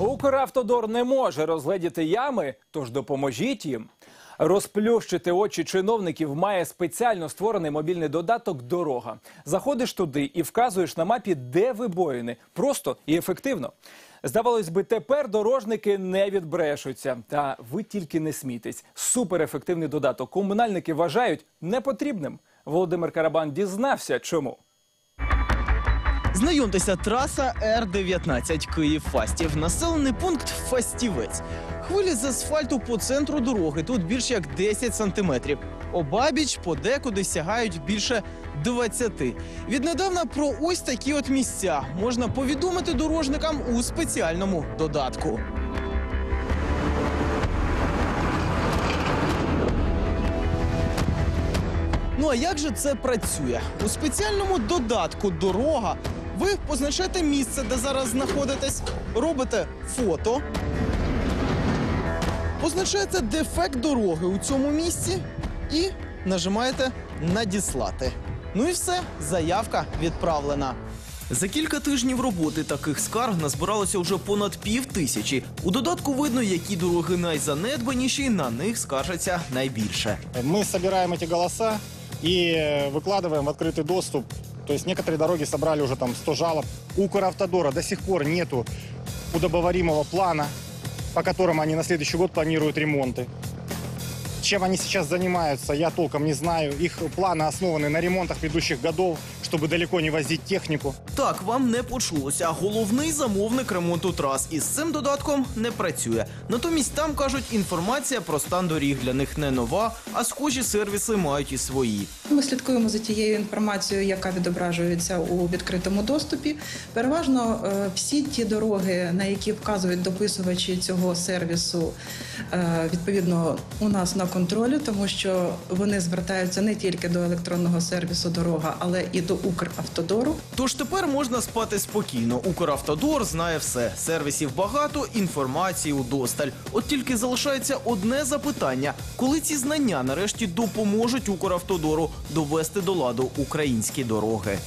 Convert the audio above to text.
Укравтодор не може розгледіти ями, тож допоможіть їм. Розплющити очі чиновників має спеціально створений мобільний додаток Дорога. Заходиш туди і вказуєш на мапі, де вибоїни. Просто і ефективно. Здавалось би, тепер дорожники не відбрешуться. Та ви тільки не смійтесь. Суперефективний додаток. Комунальники вважають непотрібним. Володимир Карабан дізнався, чому. Знайомтеся, траса Р-19 Київ-Фастів. Населений пункт Фастівець. Хвилі з асфальту по центру дороги тут більш як 10 сантиметрів. Обабіч подекуди сягають більше 20. Віднедавна про ось такі от місця можна повідомити дорожникам у спеціальному додатку. Ну а як же це працює? У спеціальному додатку дорога ви позначаєте місце, де зараз знаходитесь, робите фото, позначаєте дефект дороги у цьому місці і нажимаєте надіслати. Ну і все, заявка відправлена. За кілька тижнів роботи таких скарг назбиралося вже понад пів тисячі. У додатку видно, які дороги найзанедбаніші, на них скаржаться найбільше. Мы собираем эти голоса и э, выкладываем в открытый доступ. То есть некоторые дороги собрали уже там 100 жалоб. У Укравтодора до сих пор нету удобоваримого плана, по которому они на следующий год планируют ремонты. Чем они сейчас занимаются, я толком не знаю. Их планы основаны на ремонтах предыдущих годов, чтобы далеко не возить технику. Так, вам не почулося. Головний замовник ремонту трас із цим додатком не працює. Натомість там кажуть, інформація про стан доріг для них не нова, а схожі сервіси мають і свої. Ми слідкуємо за тією інформацією, яка відображується у відкритому доступі. Переважно е, всі ті дороги, на які вказують дописувачі цього сервісу, е, відповідно у нас на контролі, тому що вони звертаються не тільки до електронного сервісу дорога, але і до Укравтодору. Тож тепер можна спати спокійно. Укравтодор знає все. Сервісів багато, інформації удосталь. От тільки залишається одне запитання: коли ці знання нарешті допоможуть Укравтодору довести до ладу українські дороги.